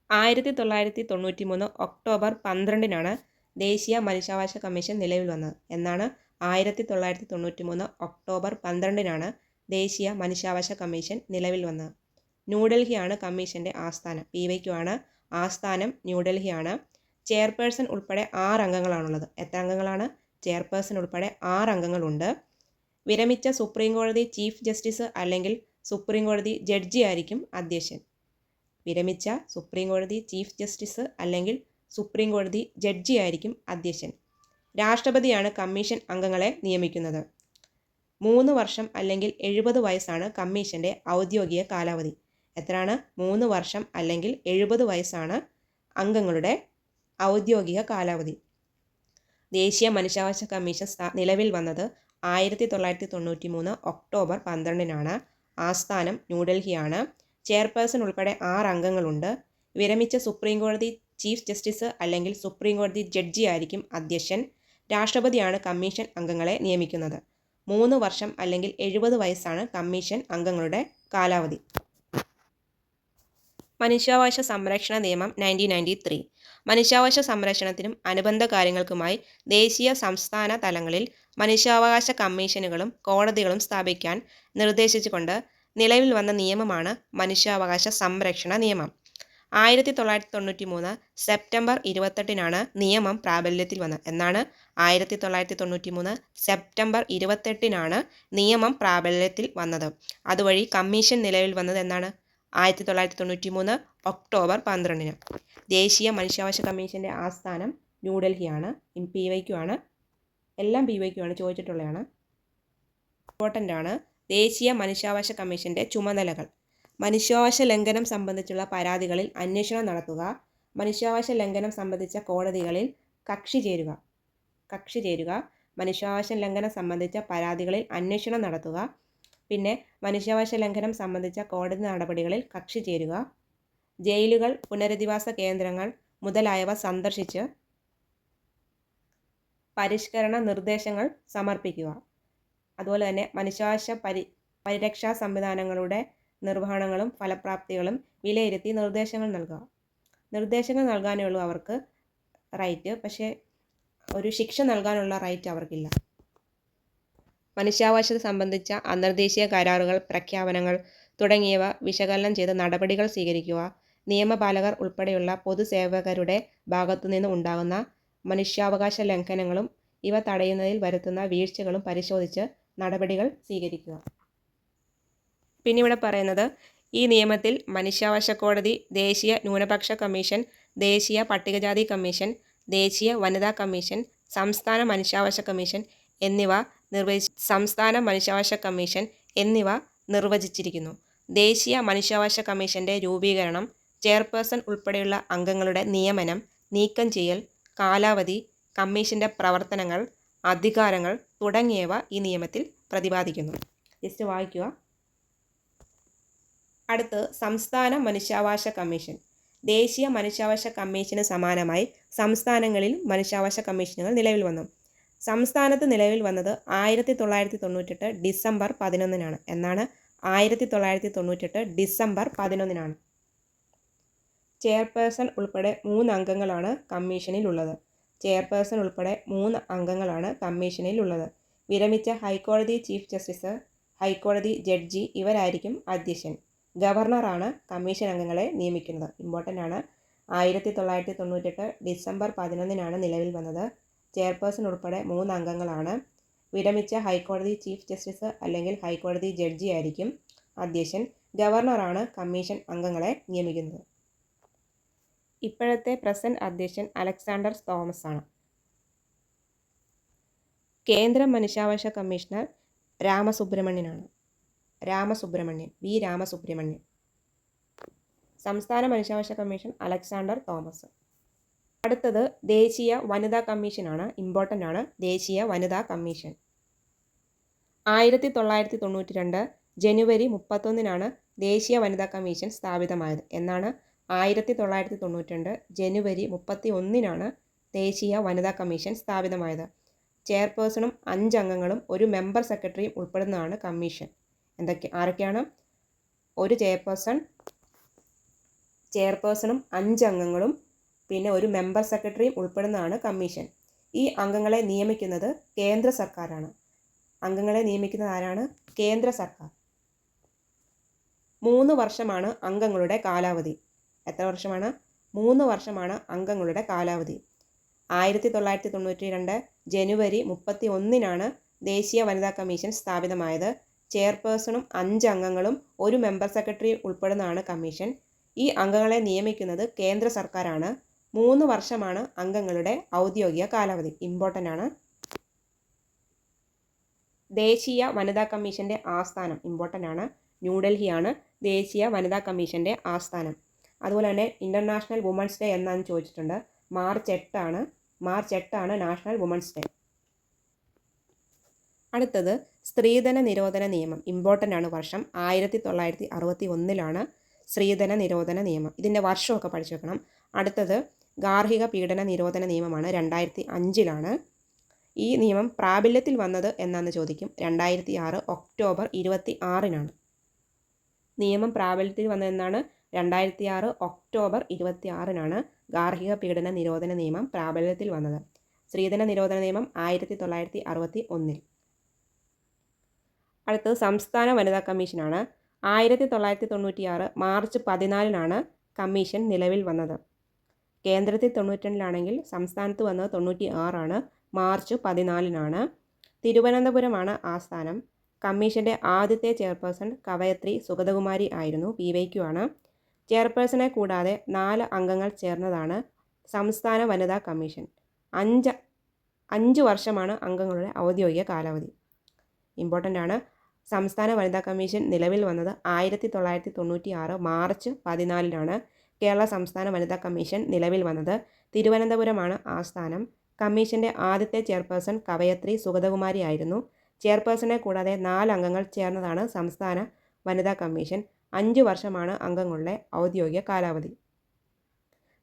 ആയിരത്തി തൊള്ളായിരത്തി തൊണ്ണൂറ്റി മൂന്ന് ഒക്ടോബർ പന്ത്രണ്ടിനാണ് ദേശീയ മനുഷ്യാവകാശ കമ്മീഷൻ നിലവിൽ വന്നത്. എന്നാണ് ആയിരത്തി തൊള്ളായിരത്തി തൊണ്ണൂറ്റി മൂന്ന് ഒക്ടോബർ പന്ത്രണ്ടിനാണ് ദേശീയ മനുഷ്യാവകാശ കമ്മീഷൻ നിലവിൽ വന്നത്. ന്യൂഡൽഹിയാണ് കമ്മീഷന്റെ ആസ്ഥാനം. പി വൈക്കുമാണ് ആസ്ഥാനം ന്യൂഡൽഹിയാണ് ചെയർപേഴ്സൺ ഉൾപ്പെടെ ആറ് അംഗങ്ങളാണുള്ളത്. എത്ര അംഗങ്ങളാണ്? ചെയർപേഴ്സൺ ഉൾപ്പെടെ ആറ് അംഗങ്ങളുണ്ട്. വിരമിച്ച സുപ്രീം കോടതി ചീഫ് ജസ്റ്റിസ് അല്ലെങ്കിൽ സുപ്രീം കോടതി ജഡ്ജി ആയിരിക്കും അധ്യക്ഷൻ. വിരമിച്ച സുപ്രീം കോടതി ചീഫ് ജസ്റ്റിസ് അല്ലെങ്കിൽ സുപ്രീം കോടതി ജഡ്ജി ആയിരിക്കും അധ്യക്ഷൻ. രാഷ്ട്രപതിയാണ് കമ്മീഷൻ അംഗങ്ങളെ നിയമിക്കുന്നത്. മൂന്ന് വർഷം അല്ലെങ്കിൽ എഴുപത് വയസ്സാണ് കമ്മീഷന്റെ ഔദ്യോഗിക കാലാവധി. എത്രയാണ്? മൂന്ന് വർഷം അല്ലെങ്കിൽ എഴുപത് വയസ്സാണ് അംഗങ്ങളുടെ ഔദ്യോഗിക കാലാവധി. ദേശീയ മനുഷ്യാവകാശ കമ്മീഷൻ നിലവിൽ വന്നത് ആയിരത്തി തൊള്ളായിരത്തി തൊണ്ണൂറ്റി മൂന്ന് ഒക്ടോബർ പന്ത്രണ്ടിനാണ്. ആസ്ഥാനം ന്യൂഡൽഹിയാണ്. ചെയർപേഴ്സൺ ഉൾപ്പെടെ ആറ് അംഗങ്ങളുണ്ട്. വിരമിച്ച സുപ്രീം കോടതി ചീഫ് ജസ്റ്റിസ് അല്ലെങ്കിൽ സുപ്രീം കോടതി ജഡ്ജി ആയിരിക്കും അധ്യക്ഷൻ. രാഷ്ട്രപതിയാണ് കമ്മീഷൻ അംഗങ്ങളെ നിയമിക്കുന്നത്. മൂന്ന് വർഷം അല്ലെങ്കിൽ എഴുപത് വയസ്സാണ് കമ്മീഷൻ അംഗങ്ങളുടെ കാലാവധി. മനുഷ്യാവകാശ സംരക്ഷണ നിയമം നയന്റീൻ നയന്റി ത്രീ മനുഷ്യാവകാശ സംരക്ഷണത്തിനും അനുബന്ധ കാര്യങ്ങൾക്കുമായി ദേശീയ സംസ്ഥാന തലങ്ങളിൽ മനുഷ്യാവകാശ കമ്മീഷനുകളും കോടതികളും സ്ഥാപിക്കാൻ നിർദ്ദേശിച്ചുകൊണ്ട് നിലവിൽ വന്ന നിയമമാണ് മനുഷ്യാവകാശ സംരക്ഷണ നിയമം. ആയിരത്തി തൊള്ളായിരത്തി തൊണ്ണൂറ്റി മൂന്ന് സെപ്റ്റംബർ ഇരുപത്തെട്ടിനാണ് നിയമം പ്രാബല്യത്തിൽ വന്നത്. എന്നാണ് ആയിരത്തി തൊള്ളായിരത്തി തൊണ്ണൂറ്റി മൂന്ന് സെപ്റ്റംബർ ഇരുപത്തെട്ടിനാണ് നിയമം പ്രാബല്യത്തിൽ വന്നത്. അതുവഴി കമ്മീഷൻ നിലവിൽ വന്നത് എന്നാണ്? ആയിരത്തി തൊള്ളായിരത്തി തൊണ്ണൂറ്റി മൂന്ന് ഒക്ടോബർ പന്ത്രണ്ടിന്. ദേശീയ മനുഷ്യാവകാശ കമ്മീഷന്റെ ആസ്ഥാനം ന്യൂഡൽഹിയാണ്. പി വൈക്കു ആണ്. എല്ലാം പി വൈക്കു ആണ് ചോദിച്ചിട്ടുള്ളതാണ്. ഇമ്പോർട്ടന്റ് ആണ്. ദേശീയ മനുഷ്യാവകാശ കമ്മീഷന്റെ ചുമതലകൾ. മനുഷ്യാവകാശ ലംഘനം സംബന്ധിച്ചുള്ള പരാതികളിൽ അന്വേഷണം നടത്തുക. മനുഷ്യാവകാശ ലംഘനം സംബന്ധിച്ച കോടതികളിൽ കക്ഷി ചേരുക. കക്ഷി ചേരുക. മനുഷ്യാവകാശ ലംഘനം സംബന്ധിച്ച പരാതികളിൽ അന്വേഷണം നടത്തുക. പിന്നെ മനുഷ്യാവകാശ ലംഘനം സംബന്ധിച്ച കോടതി നടപടികളിൽ കക്ഷി ചേരുക. ജയിലുകൾ പുനരധിവാസ കേന്ദ്രങ്ങൾ മുതലായവ സന്ദർശിച്ച് പരിഷ്കരണ നിർദ്ദേശങ്ങൾ സമർപ്പിക്കുക. അതുപോലെ തന്നെ മനുഷ്യാവകാശ പരി പരിരക്ഷാ സംവിധാനങ്ങളുടെ നിർവഹണങ്ങളും ഫലപ്രാപ്തികളും വിലയിരുത്തി നിർദ്ദേശങ്ങൾ നൽകുക. നിർദ്ദേശങ്ങൾ നൽകാനേ അവർക്ക് റൈറ്റ് പക്ഷേ ഒരു ശിക്ഷ നൽകാനുള്ള റൈറ്റ് അവർക്കില്ല. മനുഷ്യാവകാശത്തെ സംബന്ധിച്ച അന്തർദേശീയ കരാറുകൾ പ്രഖ്യാപനങ്ങൾ തുടങ്ങിയവ വിശകലനം ചെയ്ത് നടപടികൾ സ്വീകരിക്കുക. നിയമപാലകർ ഉൾപ്പെടെയുള്ള പൊതുസേവകരുടെ ഭാഗത്തുനിന്ന് ഉണ്ടാകുന്ന മനുഷ്യാവകാശ ലംഘനങ്ങളും ഇവ തടയുന്നതിൽ വരുത്തുന്ന വീഴ്ചകളും പരിശോധിച്ച് നടപടികൾ സ്വീകരിക്കുക. പിന്നെ ഇവിടെ പറയുന്നത് ഈ നിയമത്തിൽ മനുഷ്യാവകാശ കോടതി ദേശീയ ന്യൂനപക്ഷ കമ്മീഷൻ ദേശീയ പട്ടികജാതി കമ്മീഷൻ ദേശീയ വനിതാ കമ്മീഷൻ സംസ്ഥാന മനുഷ്യാവകാശ കമ്മീഷൻ എന്നിവ നിർവചി സംസ്ഥാന മനുഷ്യാവകാശ കമ്മീഷൻ എന്നിവ നിർവചിച്ചിരിക്കുന്നു. ദേശീയ മനുഷ്യാവകാശ കമ്മീഷന്റെ രൂപീകരണം ചെയർപേഴ്സൺ ഉൾപ്പെടെയുള്ള അംഗങ്ങളുടെ നിയമനം നീക്കം ചെയ്യൽ കാലാവധി കമ്മീഷന്റെ പ്രവർത്തനങ്ങൾ അധികാരങ്ങൾ തുടങ്ങിയവ ഈ നിയമത്തിൽ പ്രതിപാദിക്കുന്നു. ജസ്റ്റ് വായിക്കുക. അടുത്ത് സംസ്ഥാന മനുഷ്യാവകാശ കമ്മീഷൻ. ദേശീയ മനുഷ്യാവകാശ കമ്മീഷന് സമാനമായി സംസ്ഥാനങ്ങളിൽ മനുഷ്യാവകാശ കമ്മീഷനുകൾ നിലവിൽ വന്നു. സംസ്ഥാനത്ത് നിലവിൽ വന്നത് ആയിരത്തി തൊള്ളായിരത്തി തൊണ്ണൂറ്റെട്ട് ഡിസംബർ പതിനൊന്നിനാണ്. എന്നാണ് ആയിരത്തി തൊള്ളായിരത്തി തൊണ്ണൂറ്റെട്ട് ഡിസംബർ പതിനൊന്നിനാണ്. ചെയർപേഴ്സൺ ഉൾപ്പെടെ മൂന്ന് അംഗങ്ങളാണ് കമ്മീഷനിൽ ഉള്ളത് ചെയർപേഴ്സൺ ഉൾപ്പെടെ മൂന്ന് അംഗങ്ങളാണ് കമ്മീഷനിൽ ഉള്ളത് വിരമിച്ച ഹൈക്കോടതി ചീഫ് ജസ്റ്റിസ് ഹൈക്കോടതി ജഡ്ജി ഇവരായിരിക്കും അധ്യക്ഷൻ. ഗവർണറാണ് കമ്മീഷൻ അംഗങ്ങളെ നിയമിക്കുന്നത്. ഇമ്പോർട്ടന്റ് ആണ്. ആയിരത്തി തൊള്ളായിരത്തി തൊണ്ണൂറ്റെട്ട് ഡിസംബർ പതിനൊന്നിനാണ് നിലവിൽ വന്നത് ചെയർപേഴ്സൺ ഉൾപ്പെടെ മൂന്ന് അംഗങ്ങളാണ്. വിരമിച്ച ഹൈക്കോടതി ചീഫ് ജസ്റ്റിസ് അല്ലെങ്കിൽ ഹൈക്കോടതി ജഡ്ജി ആയിരിക്കും അധ്യക്ഷൻ. ഗവർണറാണ് കമ്മീഷൻ അംഗങ്ങളെ നിയമിക്കുന്നത്. ഇപ്പോഴത്തെ പ്രസന്റ് അധ്യക്ഷൻ അലക്സാണ്ടർ തോമസ് ആണ്. കേന്ദ്ര മനുഷ്യാവകാശ കമ്മീഷണർ രാമസുബ്രഹ്മണ്യനാണ്. രാമസുബ്രഹ്മണ്യൻ വി. രാമസുബ്രഹ്മണ്യൻ. സംസ്ഥാന മനുഷ്യാവകാശ കമ്മീഷൻ അലക്സാണ്ടർ തോമസ്. അടുത്തത് ദേശീയ വനിതാ കമ്മീഷനാണ് ഇമ്പോർട്ടന്റ് ആണ്. ദേശീയ വനിതാ കമ്മീഷൻ. ആയിരത്തി തൊള്ളായിരത്തി തൊണ്ണൂറ്റി രണ്ട് ജനുവരി മുപ്പത്തൊന്നിനാണ് ദേശീയ വനിതാ കമ്മീഷൻ സ്ഥാപിതമായത്. എന്നാണ് ആയിരത്തി തൊള്ളായിരത്തി തൊണ്ണൂറ്റി രണ്ട് ജനുവരി മുപ്പത്തി ഒന്നിനാണ് ദേശീയ വനിതാ കമ്മീഷൻ സ്ഥാപിതമായത്. ചെയർപേഴ്സണും അഞ്ചംഗങ്ങളും ഒരു മെമ്പർ സെക്രട്ടറിയും ഉൾപ്പെടുന്നതാണ് കമ്മീഷൻ. എന്തൊക്കെ? ആരൊക്കെയാണ്? ഒരു ചെയർപേഴ്സൺ ചെയർപേഴ്സണും അഞ്ച് അംഗങ്ങളും പിന്നെ ഒരു മെമ്പർ സെക്രട്ടറിയും ഉൾപ്പെടുന്നതാണ് കമ്മീഷൻ ഈ അംഗങ്ങളെ നിയമിക്കുന്നത് കേന്ദ്ര സർക്കാരാണ്. അംഗങ്ങളെ നിയമിക്കുന്നത് ആരാണ്? കേന്ദ്ര സർക്കാർ. മൂന്ന് വർഷമാണ് അംഗങ്ങളുടെ കാലാവധി. എത്ര വർഷമാണ്? മൂന്ന് വർഷമാണ് അംഗങ്ങളുടെ കാലാവധി. ആയിരത്തി തൊള്ളായിരത്തി തൊണ്ണൂറ്റി രണ്ട് ജനുവരി മുപ്പത്തി ഒന്നിനാണ് ദേശീയ വനിതാ കമ്മീഷൻ സ്ഥാപിതമായത്. ചെയർപേഴ്സണും അഞ്ച് അംഗങ്ങളും ഒരു മെമ്പർ സെക്രട്ടറി ഉൾപ്പെടുന്നതാണ് കമ്മീഷൻ. ഈ അംഗങ്ങളെ നിയമിക്കുന്നത് കേന്ദ്ര സർക്കാരാണ്. മൂന്ന് വർഷമാണ് അംഗങ്ങളുടെ ഔദ്യോഗിക കാലാവധി. ഇമ്പോർട്ടന്റ് ആണ്. ദേശീയ വനിതാ കമ്മീഷന്റെ ആസ്ഥാനം. ഇമ്പോർട്ടന്റ് ആണ്. ന്യൂഡൽഹിയാണ് ദേശീയ വനിതാ കമ്മീഷന്റെ ആസ്ഥാനം. അതുപോലെ തന്നെ ഇന്റർനാഷണൽ വുമൺസ് ഡേ എന്നാണ് ചോദിച്ചിട്ടുണ്ട്. മാർച്ച് എട്ടാണ്. മാർച്ച് എട്ടാണ് നാഷണൽ വുമൺസ് ഡേ. അടുത്തത് സ്ത്രീധന നിരോധന നിയമം. ഇമ്പോർട്ടന്റ് ആണ് വർഷം. ആയിരത്തി തൊള്ളായിരത്തി അറുപത്തി ഒന്നിലാണ് സ്ത്രീധന നിരോധന നിയമം. ഇതിന്റെ വർഷമൊക്കെ പഠിച്ചു വെക്കണം. അടുത്തത് ഗാർഹിക പീഡന നിരോധന നിയമമാണ് രണ്ടായിരത്തി അഞ്ചിലാണ്. ഈ നിയമം പ്രാബല്യത്തിൽ വന്നത് എന്നാന്ന് ചോദിക്കും. രണ്ടായിരത്തി ആറ് ഒക്ടോബർ ഇരുപത്തി ആറിനാണ്. നിയമം പ്രാബല്യത്തിൽ വന്നതെന്നാണ് രണ്ടായിരത്തി ആറ് ഒക്ടോബർ ഇരുപത്തി ആറിനാണ് ഗാർഹിക പീഡന നിരോധന നിയമം പ്രാബല്യത്തിൽ വന്നത്. സ്ത്രീധന നിരോധന നിയമം ആയിരത്തി തൊള്ളായിരത്തി അറുപത്തി ഒന്നിൽ. അടുത്തത് സംസ്ഥാന വനിതാ കമ്മീഷനാണ്. ആയിരത്തി തൊള്ളായിരത്തി തൊണ്ണൂറ്റിയാറ് മാർച്ച് പതിനാലിനാണ് കമ്മീഷൻ നിലവിൽ വന്നത്. കേന്ദ്രത്തിൽ തൊണ്ണൂറ്റിരണ്ടിലാണെങ്കിൽ സംസ്ഥാനത്ത് വന്നത് തൊണ്ണൂറ്റി ആറാണ് മാർച്ച് പതിനാലിനാണ്. തിരുവനന്തപുരമാണ് ആസ്ഥാനം കമ്മീഷന്റെ ആദ്യത്തെ ചെയർപേഴ്സൺ കവയത്രി സുഗതകുമാരി ആയിരുന്നു പി വൈക്കു ആണ്. ചെയർപേഴ്സണെ കൂടാതെ നാല് അംഗങ്ങൾ ചേർന്നതാണ് സംസ്ഥാന വനിതാ കമ്മീഷൻ. അഞ്ച് അഞ്ച് വർഷമാണ് അംഗങ്ങളുടെ ഔദ്യോഗിക കാലാവധി. ഇമ്പോർട്ടന്റ് ആണ്. സംസ്ഥാന വനിതാ കമ്മീഷൻ നിലവിൽ വന്നത് ആയിരത്തി തൊള്ളായിരത്തി തൊണ്ണൂറ്റി ആറ് മാർച്ച് പതിനാലിനാണ്. കേരള സംസ്ഥാന വനിതാ കമ്മീഷൻ നിലവിൽ വന്നത് തിരുവനന്തപുരമാണ് ആസ്ഥാനം. കമ്മീഷന്റെ ആദ്യത്തെ ചെയർപേഴ്സൺ കവയത്രി സുഗതകുമാരി ആയിരുന്നു ചെയർപേഴ്സണെ കൂടാതെ നാല് അംഗങ്ങൾ ചേർന്നതാണ് സംസ്ഥാന വനിതാ കമ്മീഷൻ. അഞ്ച് വർഷമാണ് അംഗങ്ങളുടെ ഔദ്യോഗിക കാലാവധി.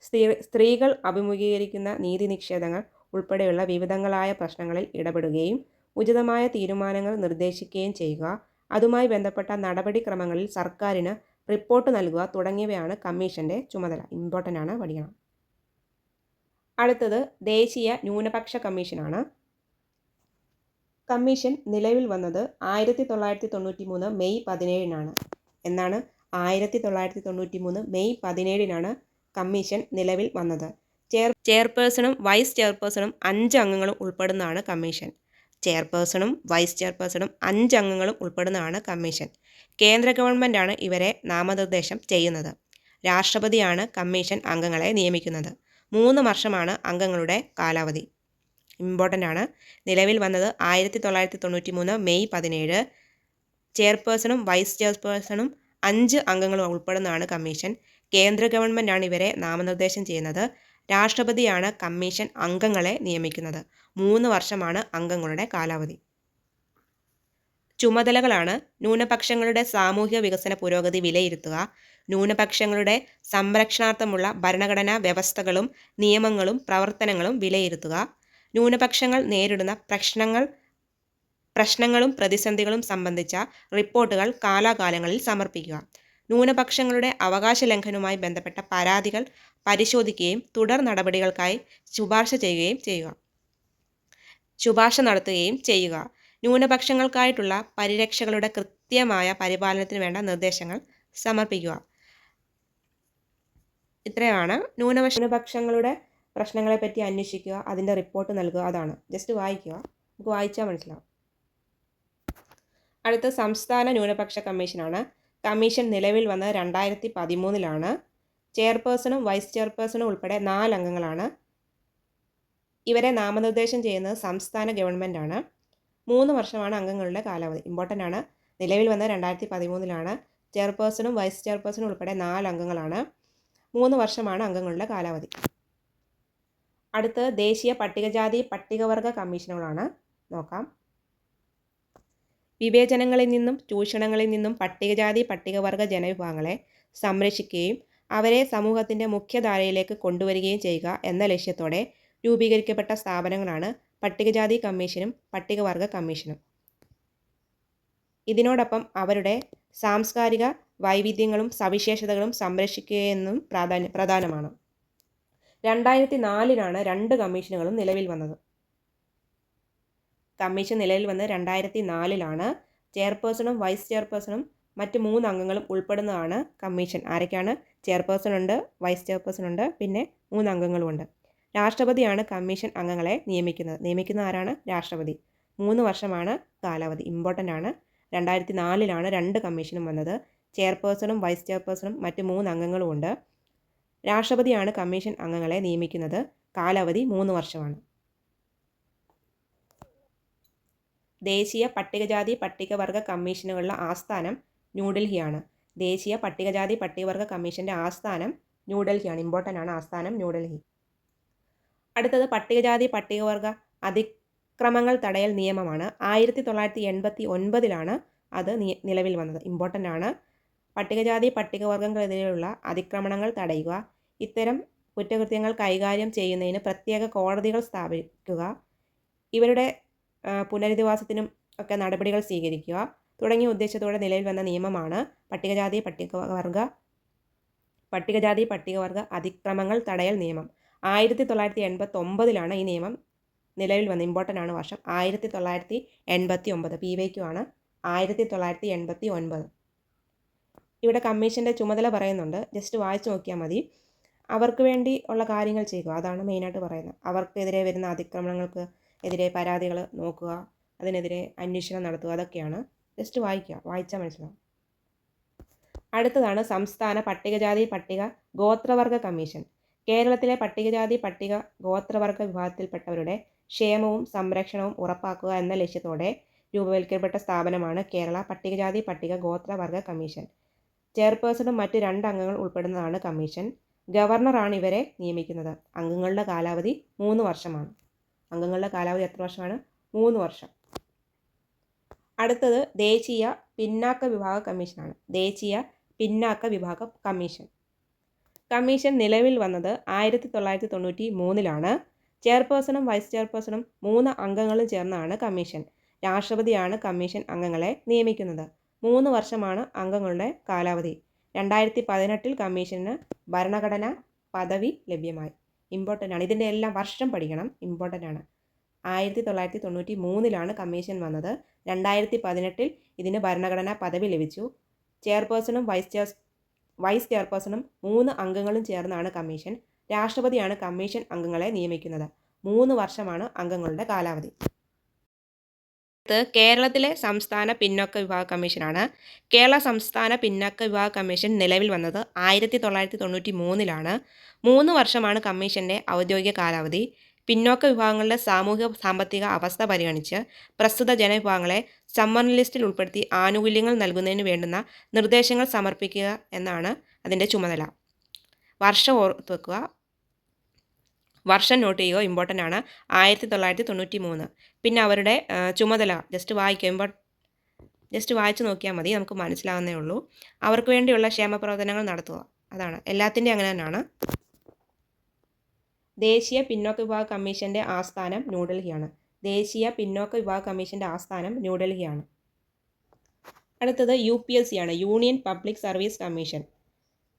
സ്ത്രീ സ്ത്രീകൾ അഭിമുഖീകരിക്കുന്ന നീതി നിഷേധങ്ങൾ ഉൾപ്പെടെയുള്ള വിവിധങ്ങളായ പ്രശ്നങ്ങളിൽ ഇടപെടുകയും ഉചിതമായ തീരുമാനങ്ങൾ നിർദ്ദേശിക്കുകയും ചെയ്യുക. അതുമായി ബന്ധപ്പെട്ട നടപടിക്രമങ്ങളിൽ സർക്കാരിന് റിപ്പോർട്ട് നൽകുക തുടങ്ങിയവയാണ് കമ്മീഷന്റെ ചുമതല. ഇമ്പോർട്ടന്റ് ആണ് പഠിക്കണം. അടുത്തത് ദേശീയ ന്യൂനപക്ഷ കമ്മീഷനാണ്. കമ്മീഷൻ നിലവിൽ വന്നത് ആയിരത്തി തൊള്ളായിരത്തി തൊണ്ണൂറ്റി മൂന്ന് മെയ് പതിനേഴിനാണ്. എന്നാണ് ആയിരത്തി തൊള്ളായിരത്തി തൊണ്ണൂറ്റി മൂന്ന് മെയ് പതിനേഴിനാണ് കമ്മീഷൻ നിലവിൽ വന്നത്. ചെയർ ചെയർപേഴ്സണും വൈസ് ചെയർപേഴ്സണും അഞ്ച് അംഗങ്ങളും ഉൾപ്പെടുന്നതാണ് കമ്മീഷൻ. ചെയർപേഴ്സണും വൈസ് ചെയർപേഴ്സണും അഞ്ചംഗങ്ങളും ഉൾപ്പെടുന്നതാണ് കമ്മീഷൻ. കേന്ദ്ര ഗവൺമെന്റാണ് ഇവരെ നാമനിർദ്ദേശം ചെയ്യുന്നത്. രാഷ്ട്രപതിയാണ് കമ്മീഷൻ അംഗങ്ങളെ നിയമിക്കുന്നത്. മൂന്ന് വർഷമാണ് അംഗങ്ങളുടെ കാലാവധി. ഇമ്പോർട്ടന്റ് ആണ് നിലവിൽ വന്നത് ആയിരത്തി തൊള്ളായിരത്തി തൊണ്ണൂറ്റി മൂന്ന് മെയ് പതിനേഴ്. ചെയർപേഴ്സണും വൈസ് ചെയർപേഴ്സണും അഞ്ച് അംഗങ്ങളും ഉൾപ്പെടുന്നതാണ് കമ്മീഷൻ. കേന്ദ്ര ഗവൺമെന്റാണ് ഇവരെ നാമനിർദ്ദേശം ചെയ്യുന്നത്. രാഷ്ട്രപതിയാണ് കമ്മീഷൻ അംഗങ്ങളെ നിയമിക്കുന്നത്. മൂന്ന് വർഷമാണ് അംഗങ്ങളുടെ കാലാവധി. ചുമതലകളാണ് ന്യൂനപക്ഷങ്ങളുടെ സാമൂഹ്യ വികസന പുരോഗതി വിലയിരുത്തുക ന്യൂനപക്ഷങ്ങളുടെ സംരക്ഷണാർത്ഥമുള്ള ഭരണഘടനാ വ്യവസ്ഥകളും നിയമങ്ങളും പ്രവർത്തനങ്ങളും വിലയിരുത്തുക ന്യൂനപക്ഷങ്ങൾ നേരിടുന്ന പ്രശ്നങ്ങൾ പ്രശ്നങ്ങളും പ്രതിസന്ധികളും സംബന്ധിച്ച റിപ്പോർട്ടുകൾ കാലാകാലങ്ങളിൽ സമർപ്പിക്കുക. ന്യൂനപക്ഷങ്ങളുടെ അവകാശ ലംഘനവുമായി ബന്ധപ്പെട്ട പരാതികൾ പരിശോധിക്കുകയും തുടർ നടപടികൾക്കായി ശുപാർശ ചെയ്യുകയും ചെയ്യുക. ശുപാർശ നടത്തുകയും ചെയ്യുക. ന്യൂനപക്ഷങ്ങൾക്കായിട്ടുള്ള പരിരക്ഷകളുടെ കൃത്യമായ പരിപാലനത്തിന് വേണ്ട നിർദ്ദേശങ്ങൾ സമർപ്പിക്കുക. ഇത്രയാണ്. ന്യൂനപക്ഷ ന്യൂനപക്ഷങ്ങളുടെ പ്രശ്നങ്ങളെപ്പറ്റി അന്വേഷിക്കുക അതിന്റെ റിപ്പോർട്ട് നൽകുക അതാണ്. ജസ്റ്റ് വായിക്കുക. നമുക്ക് വായിച്ചാൽ മനസ്സിലാവും. അടുത്ത സംസ്ഥാന ന്യൂനപക്ഷ കമ്മീഷനാണ് കമ്മീഷൻ നിലവിൽ വന്നത് രണ്ടായിരത്തി പതിമൂന്നിലാണ് ചെയർപേഴ്സണും വൈസ് ചെയർപേഴ്സണും ഉൾപ്പെടെ നാലംഗങ്ങളാണ്. ഇവരെ നാമനിർദ്ദേശം ചെയ്യുന്നത് സംസ്ഥാന ഗവൺമെന്റാണ് മൂന്ന് വർഷമാണ് അംഗങ്ങളുടെ കാലാവധി. ഇമ്പോർട്ടന്റ് ആണ്. നിലവിൽ വന്നത് രണ്ടായിരത്തി പതിമൂന്നിലാണ് ചെയർപേഴ്സണും വൈസ് ചെയർപേഴ്സണും ഉൾപ്പെടെ നാല് അംഗങ്ങളാണ് മൂന്ന് വർഷമാണ് അംഗങ്ങളുടെ കാലാവധി. അടുത്ത് ദേശീയ പട്ടികജാതി പട്ടികവർഗ കമ്മീഷനുകളാണ്. നോക്കാം. വിവേചനങ്ങളിൽ നിന്നും ചൂഷണങ്ങളിൽ നിന്നും പട്ടികജാതി പട്ടികവർഗ ജനവിഭാഗങ്ങളെ സംരക്ഷിക്കുകയും അവരെ സമൂഹത്തിന്റെ മുഖ്യധാരയിലേക്ക് കൊണ്ടുവരികയും ചെയ്യുക എന്ന ലക്ഷ്യത്തോടെ രൂപീകരിക്കപ്പെട്ട സ്ഥാപനങ്ങളാണ് പട്ടികജാതി കമ്മീഷനും പട്ടികവർഗ കമ്മീഷനും. ഇതിനോടൊപ്പം അവരുടെ സാംസ്കാരിക വൈവിധ്യങ്ങളും സവിശേഷതകളും സംരക്ഷിക്കുകയെന്നും പ്രാധാന്യ പ്രധാനമാണ്. രണ്ടായിരത്തി നാലിലാണ് രണ്ട് കമ്മീഷനുകളും നിലവിൽ വന്നത്. കമ്മീഷൻ നിലവിൽ വന്ന് രണ്ടായിരത്തി നാലിലാണ് ചെയർപേഴ്സണും വൈസ് ചെയർപേഴ്സണും മറ്റ് മൂന്ന് അംഗങ്ങളും ഉൾപ്പെടുന്നതാണ് കമ്മീഷൻ. ആരൊക്കെയാണ്? ചെയർപേഴ്സൺ ഉണ്ട് വൈസ് ചെയർപേഴ്സൺ ഉണ്ട് പിന്നെ മൂന്ന് അംഗങ്ങളുമുണ്ട് രാഷ്ട്രപതിയാണ് കമ്മീഷൻ അംഗങ്ങളെ നിയമിക്കുന്നത്. നിയമിക്കുന്ന ആരാണ്? രാഷ്ട്രപതി. മൂന്ന് വർഷമാണ് കാലാവധി. ഇമ്പോർട്ടന്റ് ആണ്. രണ്ടായിരത്തി നാലിലാണ് രണ്ട് കമ്മീഷനും വന്നത്. ചെയർപേഴ്സണും വൈസ് ചെയർപേഴ്സണും മറ്റ് മൂന്ന് അംഗങ്ങളുമുണ്ട് രാഷ്ട്രപതിയാണ് കമ്മീഷൻ അംഗങ്ങളെ നിയമിക്കുന്നത്. കാലാവധി മൂന്ന് വർഷമാണ്. ദേശീയ പട്ടികജാതി പട്ടികവർഗ കമ്മീഷനുകളുടെ ആസ്ഥാനം ന്യൂഡൽഹിയാണ്. ദേശീയ പട്ടികജാതി പട്ടികവർഗ കമ്മീഷന്റെ ആസ്ഥാനം ന്യൂഡൽഹിയാണ്. ഇമ്പോർട്ടന്റ് ആണ്. ആസ്ഥാനം ന്യൂഡൽഹി. അടുത്തത് പട്ടികജാതി പട്ടികവർഗ അതിക്രമങ്ങൾ തടയൽ നിയമമാണ്. ആയിരത്തി തൊള്ളായിരത്തി എൺപത്തി ഒൻപതിലാണ് അത് നിലവിൽ വന്നത്. ഇമ്പോർട്ടന്റ് ആണ്. പട്ടികജാതി പട്ടികവർഗങ്ങൾക്കെതിരെയുള്ള അതിക്രമണങ്ങൾ തടയുക ഇത്തരം കുറ്റകൃത്യങ്ങൾ കൈകാര്യം ചെയ്യുന്നതിന് പ്രത്യേക കോടതികൾ സ്ഥാപിക്കുക ഇവരുടെ പുനരധിവാസത്തിനും ഒക്കെ നടപടികൾ സ്വീകരിക്കുക. തുടങ്ങിയ ഉദ്ദേശത്തോടെ നിലവിൽ വന്ന നിയമമാണ് പട്ടികജാതി പട്ടികവർഗ പട്ടികജാതി പട്ടികവർഗ അതിക്രമങ്ങൾ തടയൽ നിയമം. ആയിരത്തി തൊള്ളായിരത്തി എൺപത്തി ഒമ്പതിലാണ് ഈ നിയമം നിലവിൽ വന്നത്. ഇമ്പോർട്ടന്റ് ആണ് വർഷം. ആയിരത്തി തൊള്ളായിരത്തി എൺപത്തി ഒമ്പത് പി വൈക്കു ആണ്. ആയിരത്തി തൊള്ളായിരത്തി എൺപത്തി ഒൻപത് ഇവിടെ കമ്മീഷന്റെ ചുമതല പറയുന്നുണ്ട്. ജസ്റ്റ് വായിച്ചു നോക്കിയാൽ മതി. അവർക്ക് വേണ്ടി ഉള്ള കാര്യങ്ങൾ ചെയ്യുക. അതാണ് മെയിനായിട്ട് പറയുന്നത്. അവർക്കെതിരെ വരുന്ന അതിക്രമണങ്ങൾക്ക് എതിരെ പരാതികൾ നോക്കുക അതിനെതിരെ അന്വേഷണം നടത്തുക അതൊക്കെയാണ് ജസ്റ്റ് വായിക്കുക വായിച്ചാൽ മനസ്സിലാവും. അടുത്തതാണ് സംസ്ഥാന പട്ടികജാതി പട്ടിക ഗോത്രവർഗ കമ്മീഷൻ. കേരളത്തിലെ പട്ടികജാതി പട്ടിക ഗോത്രവർഗ വിഭാഗത്തിൽപ്പെട്ടവരുടെ ക്ഷേമവും സംരക്ഷണവും ഉറപ്പാക്കുക എന്ന ലക്ഷ്യത്തോടെ രൂപവൽക്കരിക്കപ്പെട്ട സ്ഥാപനമാണ് കേരള പട്ടികജാതി പട്ടിക ഗോത്രവർഗ കമ്മീഷൻ. ചെയർപേഴ്സണും മറ്റ് രണ്ട് അംഗങ്ങൾ ഉൾപ്പെടുന്നതാണ് കമ്മീഷൻ. ഗവർണറാണ് ഇവരെ നിയമിക്കുന്നത്. അംഗങ്ങളുടെ കാലാവധി മൂന്ന് വർഷമാണ്. അംഗങ്ങളുടെ കാലാവധി എത്ര വർഷമാണ്? മൂന്ന് വർഷം. അടുത്തത് ദേശീയ പിന്നാക്ക വിഭാഗ കമ്മീഷനാണ്. ദേശീയ പിന്നാക്ക വിഭാഗ കമ്മീഷൻ. കമ്മീഷൻ നിലവിൽ വന്നത് ആയിരത്തി തൊള്ളായിരത്തി തൊണ്ണൂറ്റി മൂന്നിലാണ് ചെയർപേഴ്സണും വൈസ് ചെയർപേഴ്സണും മൂന്ന് അംഗങ്ങളും ചേർന്നാണ് കമ്മീഷൻ. രാഷ്ട്രപതിയാണ് കമ്മീഷൻ അംഗങ്ങളെ നിയമിക്കുന്നത്. മൂന്ന് വർഷമാണ് അംഗങ്ങളുടെ കാലാവധി. രണ്ടായിരത്തി പതിനെട്ടിൽ കമ്മീഷന് ഭരണഘടന പദവി ലഭ്യമായി. ഇമ്പോർട്ടന്റ് ആണ്. ഇതിന്റെ എല്ലാം വർഷം പഠിക്കണം. ഇമ്പോർട്ടന്റ് ആണ്. ആയിരത്തി തൊള്ളായിരത്തി തൊണ്ണൂറ്റി മൂന്നിലാണ് കമ്മീഷൻ വന്നത്. രണ്ടായിരത്തി പതിനെട്ടിൽ ഇതിന് ഭരണഘടനാ പദവി ലഭിച്ചു. ചെയർപേഴ്സണും വൈസ് ചെയർ വൈസ് ചെയർപേഴ്സണും മൂന്ന് അംഗങ്ങളും ചേർന്നാണ് കമ്മീഷൻ രാഷ്ട്രപതിയാണ് കമ്മീഷൻ അംഗങ്ങളെ നിയമിക്കുന്നത്. മൂന്ന് വർഷമാണ് അംഗങ്ങളുടെ കാലാവധി. കേരളത്തിലെ സംസ്ഥാന പിന്നോക്ക വിഭാഗ കമ്മീഷനാണ്. കേരള സംസ്ഥാന പിന്നോക്ക വിഭാഗ കമ്മീഷൻ നിലവിൽ വന്നത് ആയിരത്തി തൊള്ളായിരത്തി തൊണ്ണൂറ്റി മൂന്നിലാണ് മൂന്ന് വർഷമാണ് കമ്മീഷന്റെ ഔദ്യോഗിക കാലാവധി. പിന്നോക്ക വിഭാഗങ്ങളുടെ സാമൂഹിക സാമ്പത്തിക അവസ്ഥ പരിഗണിച്ച് പ്രസ്തുത ജനവിഭാഗങ്ങളെ സമ്മർ ലിസ്റ്റിൽ ഉൾപ്പെടുത്തി ആനുകൂല്യങ്ങൾ നൽകുന്നതിന് വേണ്ടുന്ന നിർദ്ദേശങ്ങൾ സമർപ്പിക്കുക എന്നാണ് അതിന്റെ ചുമതല. വർഷം ഓർത്ത് വെക്കുക വർഷം നോട്ട് ചെയ്യുക ഇമ്പോർട്ടന്റ് ആണ്. ആയിരത്തി തൊള്ളായിരത്തി തൊണ്ണൂറ്റി മൂന്ന് പിന്നെ അവരുടെ ചുമതല ജസ്റ്റ് വായിക്കുമ്പോൾ ജസ്റ്റ് വായിച്ചു നോക്കിയാൽ മതി നമുക്ക് മനസ്സിലാവുന്നേ ഉള്ളൂ. അവർക്ക് വേണ്ടിയുള്ള ക്ഷേമ പ്രവർത്തനങ്ങൾ നടത്തുക. അതാണ്. എല്ലാത്തിന്റെയും അങ്ങനെ തന്നെയാണ്. ദേശീയ പിന്നോക്ക വിഭാഗ കമ്മീഷന്റെ ആസ്ഥാനം ന്യൂഡൽഹിയാണ് ദേശീയ പിന്നോക്ക വിഭാഗ കമ്മീഷന്റെ ആസ്ഥാനം ന്യൂഡൽഹിയാണ് അടുത്തത് യു പി എസ് സി ആണ്. Union public service commission.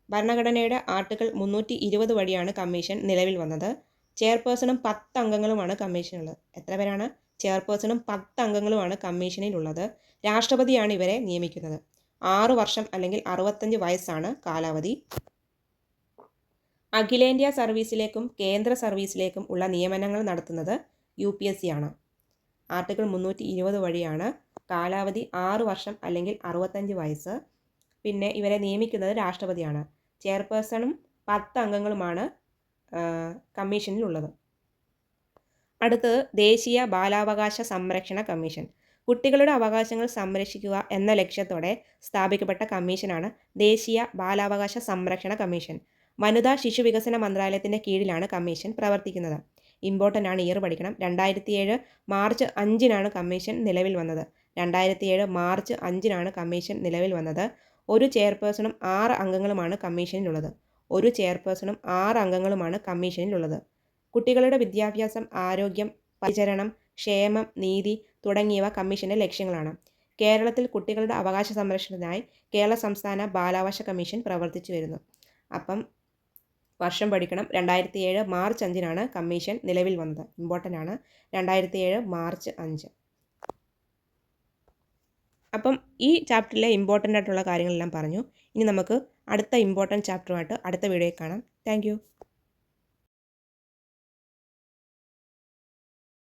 ഭരണഘടനയുടെ ആർട്ടിക്കിൾ മുന്നൂറ്റി ഇരുപത് വഴിയാണ് കമ്മീഷൻ നിലവിൽ വന്നത്. ചെയർപേഴ്സണും പത്ത് അംഗങ്ങളുമാണ് കമ്മീഷനുള്ളത് എത്ര പേരാണ്? ചെയർപേഴ്സണും പത്ത് അംഗങ്ങളുമാണ് കമ്മീഷനിലുള്ളത്. രാഷ്ട്രപതിയാണ് ഇവരെ നിയമിക്കുന്നത്. ആറു വർഷം അല്ലെങ്കിൽ അറുപത്തഞ്ച് വയസ്സാണ് കാലാവധി. അഖിലേന്ത്യാ സർവീസിലേക്കും കേന്ദ്ര സർവീസിലേക്കും ഉള്ള നിയമനങ്ങൾ നടത്തുന്നത് യു പി എസ് സി ആണ് ആർട്ടിക്കിൾ മുന്നൂറ്റി ഇരുപത് വഴിയാണ് കാലാവധി ആറു വർഷം അല്ലെങ്കിൽ അറുപത്തഞ്ച് വയസ്സ്. പിന്നെ ഇവരെ നിയമിക്കുന്നത് രാഷ്ട്രപതിയാണ്. ചെയർപേഴ്സണും പത്ത് അംഗങ്ങളുമാണ് കമ്മീഷനിലുള്ളത്. അടുത്തത് ദേശീയ ബാലാവകാശ സംരക്ഷണ കമ്മീഷൻ. കുട്ടികളുടെ അവകാശങ്ങൾ സംരക്ഷിക്കുക എന്ന ലക്ഷ്യത്തോടെ സ്ഥാപിക്കപ്പെട്ട കമ്മീഷനാണ് ദേശീയ ബാലാവകാശ സംരക്ഷണ കമ്മീഷൻ. വനിതാ ശിശു വികസന മന്ത്രാലയത്തിന്റെ കീഴിലാണ് കമ്മീഷൻ പ്രവർത്തിക്കുന്നത്. ഇമ്പോർട്ടന്റ് ആണ് ഇയർ പഠിക്കണം. രണ്ടായിരത്തി ഏഴ് മാർച്ച് അഞ്ചിനാണ് കമ്മീഷൻ നിലവിൽ വന്നത്. രണ്ടായിരത്തി ഏഴ് മാർച്ച് അഞ്ചിനാണ് കമ്മീഷൻ നിലവിൽ വന്നത്. ഒരു ചെയർപേഴ്സണും ആറ് അംഗങ്ങളുമാണ് കമ്മീഷനിലുള്ളത്. ഒരു ചെയർപേഴ്സണും ആറ് അംഗങ്ങളുമാണ് കമ്മീഷനിലുള്ളത്. കുട്ടികളുടെ വിദ്യാഭ്യാസം ആരോഗ്യം പരിചരണം ക്ഷേമം നീതി തുടങ്ങിയവ കമ്മീഷന്റെ ലക്ഷ്യങ്ങളാണ്. കേരളത്തിൽ കുട്ടികളുടെ അവകാശ സംരക്ഷണത്തിനായി കേരള സംസ്ഥാന ബാലാവകാശ കമ്മീഷൻ പ്രവർത്തിച്ചു വരുന്നു. അപ്പം വർഷം പഠിക്കണം. രണ്ടായിരത്തി ഏഴ് മാർച്ച് അഞ്ചിനാണ് കമ്മീഷൻ നിലവിൽ വന്നത്. ഇമ്പോർട്ടന്റ് ആണ്. രണ്ടായിരത്തി ഏഴ് മാർച്ച് അഞ്ച്. അപ്പം ഈ ചാപ്റ്ററിലെ ഇമ്പോർട്ടന്റ് ആയിട്ടുള്ള കാര്യങ്ങളെല്ലാം പറഞ്ഞു. ഇനി നമുക്ക് അടുത്ത ഇമ്പോർട്ടന്റ് ചാപ്റ്ററുമായിട്ട് അടുത്ത വീഡിയോയിൽ കാണാം. താങ്ക്